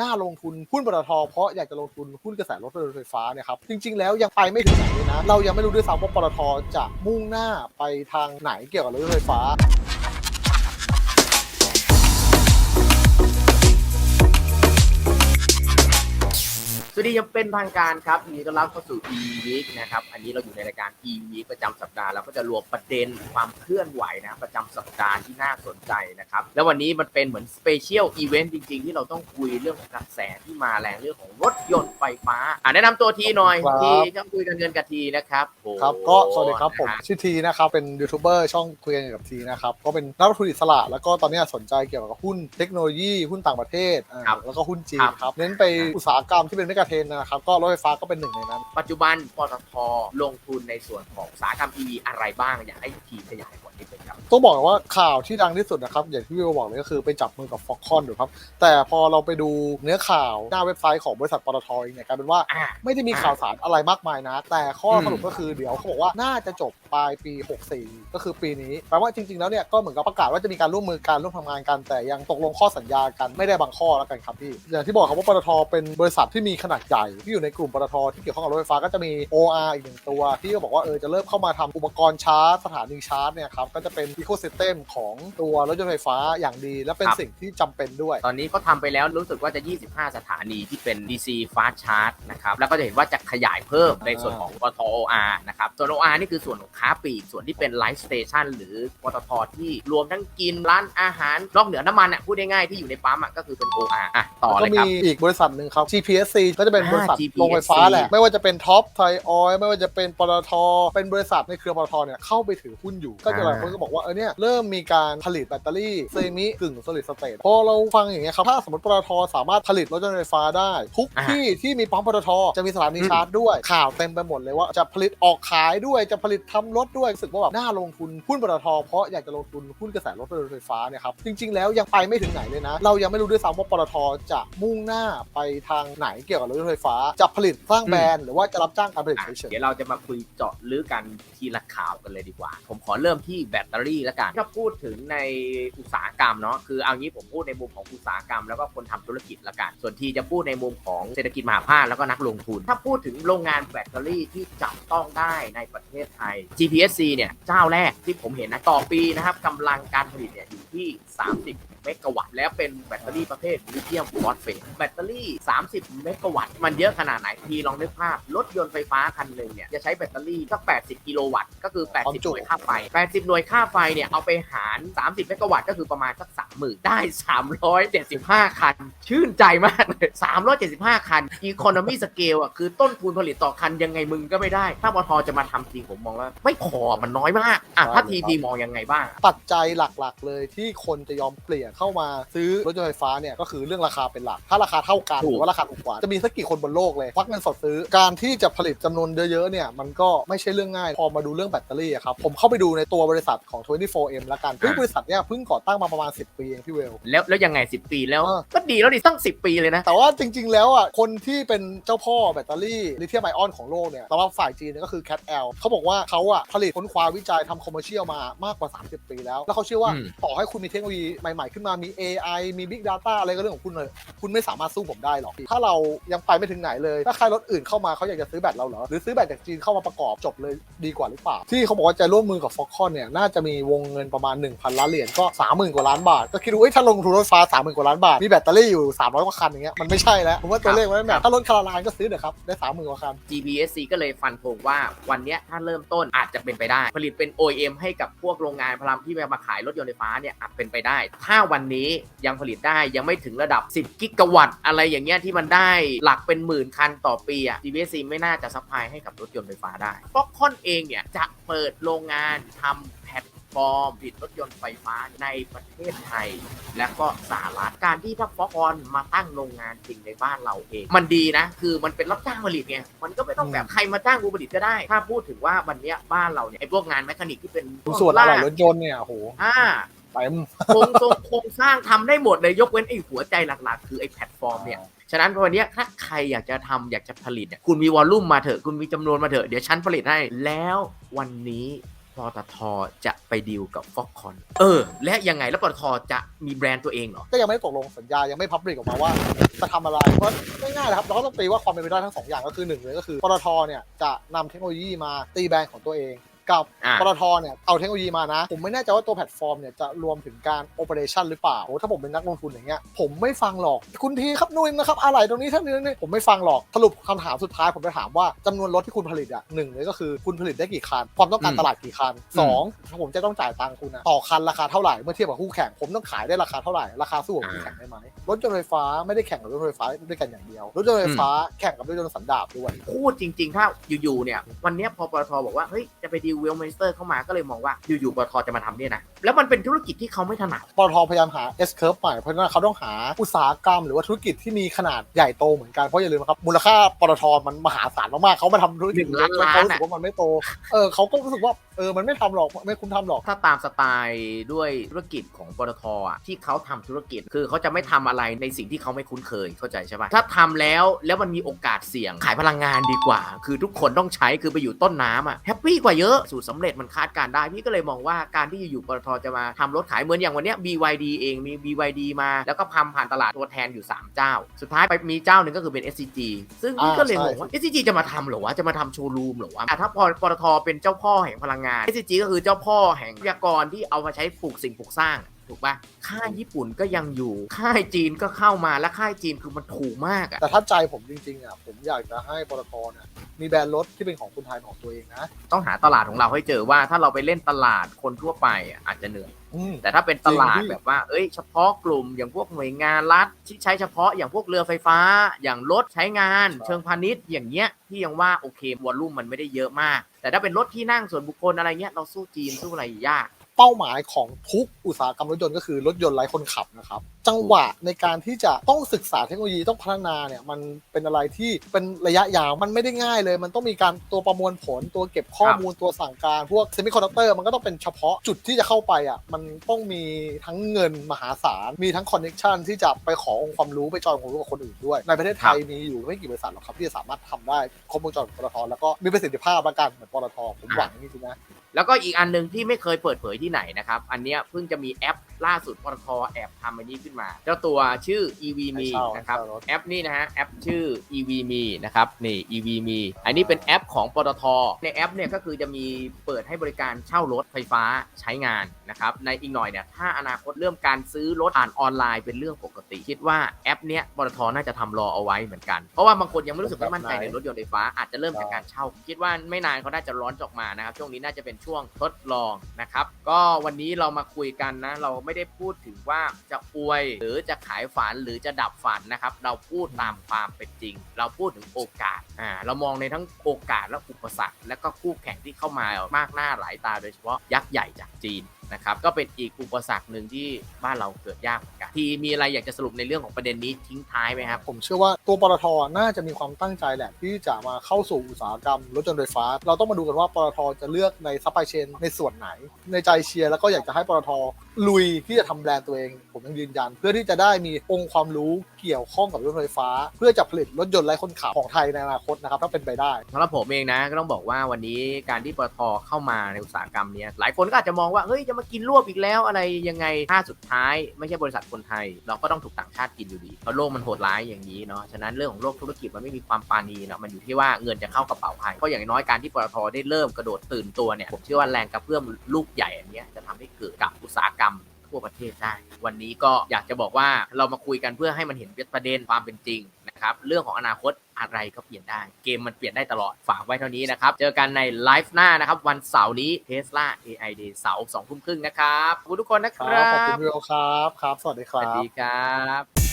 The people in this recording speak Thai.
น่าลงทุนหุ้นปตทเพราะอยากจะลงทุนหุ้นกระแสรถไฟฟ้าเนี่ยครับจริง ๆ แล้วยังไปไม่ถึงไหนเลยนะ เรายังไม่รู้ด้วยซ้ำว่าปตทจะมุ่งหน้าไปทางไหนเกี่ยวกับรถไฟฟ้า สวัสดียังเป็นทางการครับยินดีต้อนรับเข้าสู่ e week นะครับ อันนี้เราอยู่ในรายการ e week ประจำสัปดาห์เราก็จะรวมประเด็นความเคลื่อนไหวนะ ประจำสัปดาห์ที่น่าสนใจนะครับ แล้ววันนี้มันเป็นเหมือนสเปเชียลอีเวนต์จริง ๆ ที่เราต้องคุยเรื่องของกระแสที่มาแรงเรื่องของรถยนต์ไฟฟ้า อ่าแนะนำตัวทีหน่อยครับทีต้องคุยกันเงินกับทีนะครับโอ้ครับก็สวัสดีครับผมนะฮะชื่อทีนะครับเป็นยูทูบเบอร์ช่องคุยกันกับทีนะครับก็เป็นนักลงทุนอิสระแล้วก็ตอนนี้สนใจเกี่ยวกับหุ้นเทคโนโลยีหุ้นต่างประเทศอ่าครับแล้วก็หุ้นจีครันบครับเน้นไปอุตสาหกรรมที่เป็นเมกะเทรนด์นะครับก็รถไฟฟ้าก็เป็นหนึ่งในนั้น ปัจจุบันปตทลงทุนในส่วนของอุตสาหกรรม EV อะไรบ้างอยากให้ทีขยายผลนิดนึงครับ ต้องบอกว่าข่าวที่ดังที่สุดนะครับ อย่างที่วิวบอกเลยก็คือไปจับมือกับฟ็อกคอนอยู่ครับ แต่พอเราไปดูเนื้อข่าวหน้าเว็บไซต์ของบริษัทปตทเองเนี่ยกลายเป็นว่าอ่าไม่ได้มีข่าวสารอะไรมากมายนะ แต่ข้ออืมสรุปก็คือเดี๋ยวเขาบอกว่าน่าจะจบปลายปี 64 ก็คือปีนี้แปลว่าจริงๆแล้วเนี่ยก็เหมือนกับประกาศว่าจะมีการร่วมมือการร่วมทำงานกันแต่ยังตกลงข้อสัญญากันไม่ได้บางข้อแล้วกันครับพี่อย่างที่บอกครับว่าปตทเป็นบริษัทที่มีขนาดใหญ่ที่อยู่ในกลุ่มปตทที่เกี่ยวข้องกับรถไฟฟ้าก็จะมี OR อีกหนึ่งตัว ที่ก็บอกว่าเออจะเริ่มเข้ามาทำอุปกรณ์ชาร์จสถานีชาร์จเนี่ยครับก็จะเป็นอีโค y ิสเต็มของตัวรถยนต์ไฟฟ้าอย่างดี และเป็นสิ่งที่จำเป็นด้วย ตอนนี้เขาทำไปแล้วรู้สึกว่าจะ 25 สถานีที่เป็น DC Fast Charge นะครับแล้วก็จะเห็นว่าจะขยายเพิ่มในส่วนของปตท OR นะครับส่วน OR นี่คือส่วนของค้าปลีกส่วนที่เป็น Light Station หรือปตทที่รวมทั้งกินร้านอาหารนอกเหนือน้ำมันอะพูดง่ายๆที่อยู่ในปั๊มอะก็คือเป็น OR อะต่อแล้วเลก็ยครับมีอีกบริษัทหนึ่งครับ GPSC ก็จะเป็นบริษัทอ่า GPSC โรงไฟฟ้าแหละ ไม่ว่าจะเป็นท็อปไทยออยไม่ว่าจะเป็นปตทเป็นบริษัทในเครือปตทเนี่ยเข้าไปถือหุ้นอยู่ ก็จะหลายคนก็บอกว่าเออเนี่ยเริ่มมีการผลิตแบตเตอรี่เซมิกึ่ง solid state พอเราฟังอย่างเงี้ยครับถ้าสมมติปตทสามารถผลิตรถยนต์ไฟฟ้าได้ ทุกอ่าที่ที่มีปั๊มปตทจะมีสถานีอืมชาร์จด้วยข่าวเต็มไปหมดเลยว่าจะผลิตออกขายด้วยจะผลิตทำรถด้วยรู้สึกว่าแบบน่าลงทุนหุ้นปตทเพราะอยากจะลงทุนหุ้นกระแสรถไฟฟ้าเนี่ยครับจริง ๆ แล้วยังไปไม่ถึงไหนเลยนะ เรายังไม่รู้ด้วยซ้ำว่าปตทจะมุ่งหน้าไปทางไหนเกี่ยวกับรถยนต์ไฟฟ้า จะผลิตสร้างแบรนด์หรือว่าจะรับจ้างการผลิตอะเฉยเดี๋ยวเราจะมาคุยเจาะลึกกันทีละข่าวกันเลยดีกว่า ผมขอเริ่มที่แบตเตอรี่แล้วกันถ้าพูดถึงในอุตสาหกรรมเนาะคือเอางี้ผมพูดในมุมของอุตสาหกรรมแล้วก็คนทำธุรกิจละกัน ส่วนทีจะพูดในมุมของเศรษฐกิจมหาภาคแล้วก็นักลงทุน ถ้าพูดถึงโรงงานแบตเตอรี่ที่จับต้องได้ในประเทศไทย GPSC เนี่ยเจ้าแรกที่ผมเห็นนะต่อปีนะครับกำลังการผลิตเนี่ยอยู่ที่ 30 เมกะวัตต์แล้วเป็นแบตเตอรี่ประเภทลิเธียมฟอสเฟตแบตเตอรี่ 30 เมกะวัตต์มันเยอะขนาดไหนทีลองนึกภาพ รถยนต์ไฟฟ้าคันหนึ่งเนี่ยจะใช้แบตเตอรี่สัก 80 กิโลวัตต์ก็คือ 80 หน่วยค่าไฟ 80 หน่วยค่าไฟเนี่ยเอาไปหาร 30 เมกะวัตต์ก็คือประมาณสัก 30,000 ได้ 375 คัน ชื่นใจมากเลย 375 คัน Economy Scale อะคือต้นทุนผลิตต่อคันยังไงมึงก็ไม่ได้ ถ้าปตทจะมาทำจริงผมมองว่า ไม่พอมันน้อยมากอะถ้าทีทีมองยังไงบ้างๆปัจจัยหลักๆ เลยที่คนจะยอมเปลี่ยนเข้ามาซื้อรถยนต์ไฟฟ้าเนี่ยก็คือเรื่องราคาเป็นหลัก ถ้าราคาเท่ากันถูหกรือว่าราคาถูกกว่าจะมีสักกี่คนบนโลกเลยควักเงินสดซื้อการที่จะผลิตจำนวนเยอะๆเนี่ยมันก็ไม่ใช่เรื่องง่าย พอมาดูเรื่องแบตเตอรี่อะครับผมเข้าไปดูในตัวบริษัทของ 24M แล้วกันซึ่งบริษัทเนี่ยเพิ่งก่อตั้งมาประมาณ 10 ปีเองพี่เวลแล้วแล้วยังไง 10 ปีแล้วเออก็ดีแล้วดิตั้ง 10 ปีเลยนะ แต่ว่าจริง ๆ แล้วอะคนที่เป็นเจ้าพ่อแบตเตอรี่ลิเธียมไอออนของโลกเนี่ยสำหรับฝ่ายจีนเนี่ยก็คือ Cat L เขาบอกว่าเขาอะผลิตค้นคว้าวิจัยทำคอมเมอร์เชียลมามากกว่า 30 ปีแล้ว แล้วเขาเชื่อว่าอืมต่อให้คุณมีเทคโนโลยีใหม่ๆขึ้นมามี AI มี Big Data อะไรก็เรื่องของคุณเลย คุณไม่สามารถสู้ผมได้หรอก ถ้าเรายังไปไม่ถึงไหนเลย ถ้าใครรถอื่นเข้ามาเขาอยากจะซื้อแบตเราเหรอ หรือซื้อแบตจากจีนเข้ามาประกอบจบเลยดีกว่าหรือเปล่า ที่เขาบอกว่าจะร่วมมือกับ Foxconn เนี่ย น่าจะมีวงเงินประมาณ 1,000 ล้านเหรียญก็ 30,000 กว่าล้านบาท ก็คิดดูเอ้ยถ้าลงทุนรถไฟฟ้า 30,000 กว่าล้านบาท มีแบตเตอรี่อยู่ 300 กว่าคันอย่างเงี้ย มันไม่ใช่แล้วผมว่าตัวเลขมันไม่แมทถ้ารถคาราลานก็ซื้อเถอะครับ ได้ 30,000 กว่าคัน GPSC ก็เลยฟันธงว่าวันเนี้ยถ้าเริ่มต้นอาจจะเป็นไปได้ ผลิตเป็น OEM ให้กับพวกโรงงานพลังที่มาขายรถยนต์ไฟฟ้าเนี่ยอาจเป็นไปได้ถ้าวันนี้ยังผลิตได้ยังไม่ถึงระดับ 10 กิกะวัตต์ อะไรอย่างเงี้ยที่มันได้หลักเป็นหมื่นคันต่อปีอะ GPSC ไม่น่าจะซัพพลายให้กับรถยนต์ไฟฟ้าได้ฟ็อกคอนเองเนี่ยจะเปิดโรงงานทำแพลตฟอร์มผลิตรถยนต์ไฟฟ้าในประเทศไทย และก็สหรัฐการที่ถ้าฟอกออนมาตั้งโรงงานจริงในบ้านเราเอง มันดีนะ คือมันเป็นรับจ้างผลิตไงมันก็ไม่ต้องแบบใครมาจ้างกูผลิตก็ได้ ถ้าพูดถึงว่าวันเนี้ยบ้านเราเนี่ยไอ้พวกงานแมคานิกที่เป็นส่วนอะล่าไรรถยนต์เนี่ยโอ้โหอ่า เต็มโครงทรงโครงสร้างทำได้หมดเลยยกเว้นไอ้หัวใจหลักๆ คือไอ้แพลตฟอร์มเนี่ยฉะนั้นวันเนี้ยถ้าใครอยากจะทำอยากจะผลิตเนี่ยคุณมีวอลลุ่มมาเถอะคุณมีจำนวนมาเถอะเดี๋ยวฉันผลิตให้ แล้ววันนี้ปตทจะไปดีลกับฟ็อกคอนเออ และยังไงแล้วปตทจะมีแบรนด์ตัวเองเหรอ ก็ยังไม่ได้ตกลงสัญญา ยังไม่พับลิกออกมาว่าจะทำอะไร เพราะง่ายๆนะครับเราก็ต้องตีว่าความเป็นไปได้ทั้งสองอย่างก็คือหนึ่งเลยก็คือปตทเนี่ยจะนำเทคโนโลยีมาตีแบรนด์ของตัวเอง กับอ่า ปตทเนี่ยเอาเทคโนโลยีมานะ ผมไม่แน่ใจว่าตัวแพลตฟอร์มเนี่ยจะรวมถึงการโอเปอเรชันหรือเปล่าโอ้ถ้าผมเป็นนักลงทุนอย่างเงี้ยผมไม่ฟังหรอก คุณทีครับนุ่นนะครับอะไรตรงนี้ท่านนี้นี่ผมไม่ฟังหรอกสรุปคำถามสุดท้ายผมจะถามว่าจำนวนรถที่คุณผลิตอะหนึ่งเลยก็คือคุณผลิตได้กี่คัน ความต้องการอืมตลาดกี่คันสองถ้าผมจะต้องจ่ายตังค์คุณอะต่อคันราคาเท่าไหร่เมื่อเทียบกับคู่แข่งผมต้องขายได้ราคาเท่าไหร่ราคาสู้กับคู่แข่งได้ไหมรถยนต์ไฟฟ้าไม่ได้แข่งกับรถยนต์ไฟฟ้าด้วยกันอย่างเดียวรถยนต์ไฟฟ้าแข่งกับรถยนต์สันดาปด้วย พูดจริง ๆ ถ้าอยู่ๆเนี่ย วันเนี้ยพอปตทบอกว่า เฮ้ย จะไปดีลเวลเมสเตอร์เข้ามาก็เลยมองว่าอยู่ๆปตทจะมาทำเนี่ยนะ แล้วมันเป็นธุรกิจที่เขาไม่ถนัดปตทพยายามหา S curve ใหม่เพราะฉะนั้นเขาต้องหาอุตสาหกรรม หรือว่าธุรกิจที่มีขนาดใหญ่โตเหมือนกันเพราะอย่าลืมนะครับมูลค่าปตทมันมหาศาลมากๆเขามาทำธุรกิจเล็กแล้วเขารู้สึกว่ามันไม่โตเออเขาก็รู้สึกว่า เออมันไม่ทำหรอกไม่คุ้มทำหรอก ถ้าตามสไตล์ด้วยธุรกิจของปตทอะที่เขาทำธุรกิจคือเขาจะไม่ทำอะไรในสิ่งที่เขาไม่คุ้นเคยเข้าใจใช่ปะถ้าทำแล้วแล้วมันมีโอกาสเสี่ยงขายพลังงานดีกว่า คือทุกคนต้องใช้คือไปอยู่ต้นน้ำอะแฮปปี้กว่าเยอะสูตรสำเร็จมันคาดการณ์ได้พี่ก็เลยมองว่าการที่อยู่ๆปตทจะมาทำรถขายเหมือนอย่างวันเนี้ย BYD เองมี BYD มาแล้วก็พำผ่านตลาดตัวแทนอยู่3เจ้า สุดท้ายไปมีเจ้าหนึ่งก็คือเป็น SCG ซึ่งพี่ก็เลยงงว่า SCG จะมาทำเหรอวะจะมาทำโชว์รูมเหรอวะอะถ้าพอปตทเป็นเจ้าพ่อแห่งพลังงาน SCG ก็คือเจ้าพ่อแห่งทรัพยากรที่เอามาใช้ปลูกสิ่งปลูกสร้างถูกปะค่ายญี่ปุ่นก็ยังอยู่ ค่ายจีนก็เข้ามาและค่ายจีนคือมันถูกมากอะแต่ถ้าใจผมจริงๆอะผมอยากจะให้ปตทเนี่ยมีแบรนด์รถที่เป็นของคนไทยของตัวเองนะ ต้องหาตลาดของเราให้เจอว่าถ้าเราไปเล่นตลาดคนทั่วไปอะอาจจะเหนื่อย อืม แต่ถ้าเป็นตลาดจริงพี่ แบบว่า เอ้ย เฉพาะกลุ่มอย่างพวกหน่วยงานรัฐที่ใช้เฉพาะอย่างพวกเรือไฟฟ้า อย่างรถใช้งาน เชิงพาณิชย์อย่างเงี้ยที่ยังว่าโอเควอลลุ่มมันไม่ได้เยอะมาก แต่ถ้าเป็นรถที่นั่งส่วนบุคคลอะไรเงี้ยเราสู้จีนสู้อะไรยาก เป้าหมายของทุกอุตสาหกรรมรถยนต์ก็คือรถยนต์ไร้คนขับนะครับ จังหวะในการที่จะต้องศึกษาเทคโนโลยีต้องพัฒนาเนี่ยมันเป็นอะไรที่เป็นระยะยาวมันไม่ได้ง่ายเลย มันต้องมีการตัวประมวลผลตัวเก็บข้อมูลตัวสั่งการ พวกเซมิคอนดักเตอร์มันก็ต้องเป็นเฉพาะจุดที่จะเข้าไปอะมันต้องมีทั้งเงินมหาศาลมีทั้งคอนเน็ชันที่จะไปขอองค์ความรู้ไปจอยองค์ความรู้กับคนอื่นด้วย ในประเทศไทยมีอยู่ไม่กี่บริษัทหรอกครับที่จะสามารถทำได้ครบวงจรของปตทแล้วก็มีประสิทธิภาพละกันเหมือนปตทผมหวังอย่างนี้จริงๆนะ แล้วก็อีกอันหนึ่งที่ไม่เคยเปิดเผยที่ไหนนะครับ อันเนี้ยเพิ่งจะมีแอปล่าสุดปตทแอบทำอันนี้ขึ้นมา เจ้าตัวชื่อ EV Me ให้เช่านะครับให้เช่ารถแอปนี้นะฮะแอปชื่อ EV Me นะครับนี่ EV Me อันนี้เป็นแอปของปตทในแอปเนี่ยก็คือจะมีเปิดให้บริการเช่ารถไฟฟ้าใช้งาน นะครับในอีกหน่อยเนี่ยถ้าอนาคตเรื่องการซื้อรถผ่านออนไลน์เป็นเรื่องปกติ คิดว่าแอปเนี้ยปตทน่าจะทำรอเอาไว้เหมือนกัน เพราะว่าบางคนยังไม่รู้สึกม่มั่นใจในรถยนต์ไฟฟ้าอาจจะเริ่มจากการเช่า คิดว่าไม่นานเขาน่าจะร้อนออกมานะครับช่วงนี้น่าจะเป็นช่วงทดลองนะครับก็วันนี้เรามาคุยกันนะเราไม่ได้พูดถึงว่าจะอวยหรือจะขายฝันหรือจะดับฝันนะครับเราพูดตามความเป็นจริง เราพูดถึงโอกาสอ่าเรามองในทั้งโอกาสและอุปสรรค และก็คู่แข่งที่เข้ามามากหน้าหลายตาโดยเฉพาะยักษ์ใหญ่จากจีน นะครับก็เป็นอีกอุปสรรคหนึ่งที่บ้านเราเกิดยากเหมือนกันทีมีอะไรอยากจะสรุปในเรื่องของประเด็นนี้ทิ้งท้ายไหมครับ ผมเชื่อว่าตัวปตทน่าจะมีความตั้งใจแหละที่จะมาเข้าสู่อุตสาหกรรมรถยนต์ไฟฟ้า เราต้องมาดูกันว่าปตทจะเลือกในซัพพลายเชนในส่วนไหน ในใจเชียร์แล้วก็อยากจะให้ปตทลุยที่จะทำแบรนด์ตัวเอง ผมยังยืนยัน เพื่อที่จะได้มีองค์ความรู้เกี่ยวข้องกับรถยนต์ไฟฟ้า เพื่อจะผลิตรถยนต์ไร้คนขับของไทยในอนาคตนะครับถ้าเป็นไปได้สำหรับผมเองนะก็ต้องบอกว่าวันนี้การที่ปตทเข้ามาในอุตสาหกรรมนี้หลายคนก็อาจจะมองว่าเฮ้ยจะมากินรวบอีกแล้วอะไรยังไงถ้าสุดท้าย ไม่ใช่บริษัทคนไทย เราก็ต้องถูกต่างชาติกินอยู่ดีเพราะโลกมันโหดร้ายอย่างนี้เนาะฉะนั้นเรื่องของโลกธุรกิจมันไม่มีความปาณีเนาะมันอยู่ที่ว่าเงินจะเข้ากระเป๋าใครเพราะอย่างน้อยการที่ปตทได้เริ่มกระโดดตื่นตัวเนี่ยผมเชื่อว่าแรงกระเพื่อมลูกใหญ่อันนี้จะทำให้เกิดกับอุตสาหกรรมทั่วประเทศได้ วันนี้ก็อยากจะบอกว่าเรามาคุยกันเพื่อให้มันเห็นประเด็นความเป็นจริงนะครับ เรื่องของอนาคต อะไรก็เปลี่ยนได้ เกมมันเปลี่ยนได้ตลอด ฝากไว้เท่านี้นะครับ เจอกันในไลฟ์หน้านะครับ วันเสาร์นี้ Tesla AI Day เสาร์สองทุ่มครึ่งนะครับขอบคุณทุกคนนะคครัรับบขอบคุณวิวครับ ครับ สวัสดีคสวัรัสบดีครับ